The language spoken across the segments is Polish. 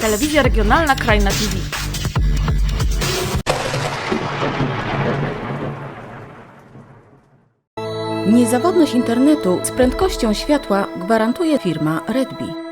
Telewizja regionalna Krajna TV. Niezawodność internetu z prędkością światła gwarantuje firma Redbi.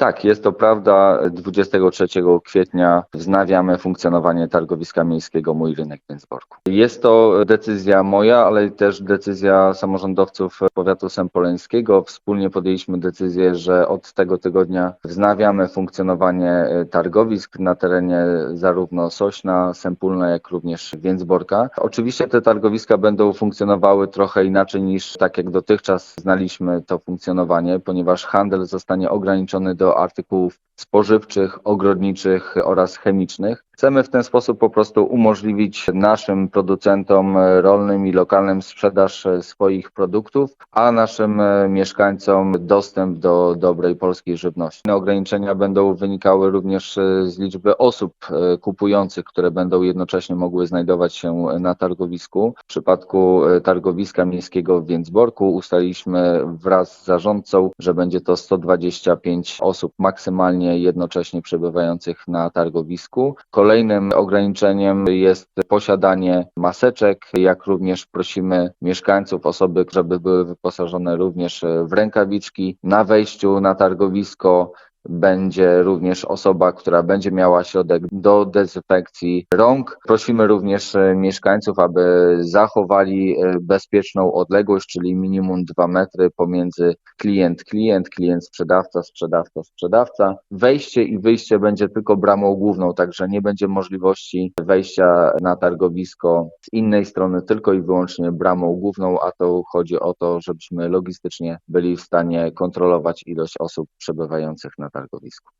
Tak, jest to prawda. 23 kwietnia wznawiamy funkcjonowanie targowiska miejskiego Mój Rynek w. Jest to decyzja moja, ale też decyzja samorządowców powiatu sępoleńskiego. Wspólnie podjęliśmy decyzję, że od tego tygodnia wznawiamy funkcjonowanie targowisk na terenie zarówno Sośna, Sępólna, jak również Więcborka. Oczywiście te targowiska będą funkcjonowały trochę inaczej niż tak jak dotychczas znaliśmy to funkcjonowanie, ponieważ handel zostanie ograniczony do artykułów spożywczych, ogrodniczych oraz chemicznych. Chcemy w ten sposób po prostu umożliwić naszym producentom rolnym i lokalnym sprzedaż swoich produktów, a naszym mieszkańcom dostęp do dobrej polskiej żywności. Ograniczenia będą wynikały również z liczby osób kupujących, które będą jednocześnie mogły znajdować się na targowisku. W przypadku targowiska miejskiego w Więcborku ustaliliśmy wraz z zarządcą, że będzie to 125 osób maksymalnie jednocześnie przebywających na targowisku. Kolejnym ograniczeniem jest posiadanie maseczek, jak również prosimy mieszkańców, osoby, żeby były wyposażone również w rękawiczki. Na wejściu na targowisko będzie również osoba, która będzie miała środek do dezynfekcji rąk. Prosimy również mieszkańców, aby zachowali bezpieczną odległość, czyli minimum 2 metry pomiędzy klient, klient, klient, sprzedawca, sprzedawca, sprzedawca. Wejście i wyjście będzie tylko bramą główną, także nie będzie możliwości wejścia na targowisko z innej strony, tylko i wyłącznie bramą główną, a to chodzi o to, żebyśmy logistycznie byli w stanie kontrolować ilość osób przebywających na targowisku.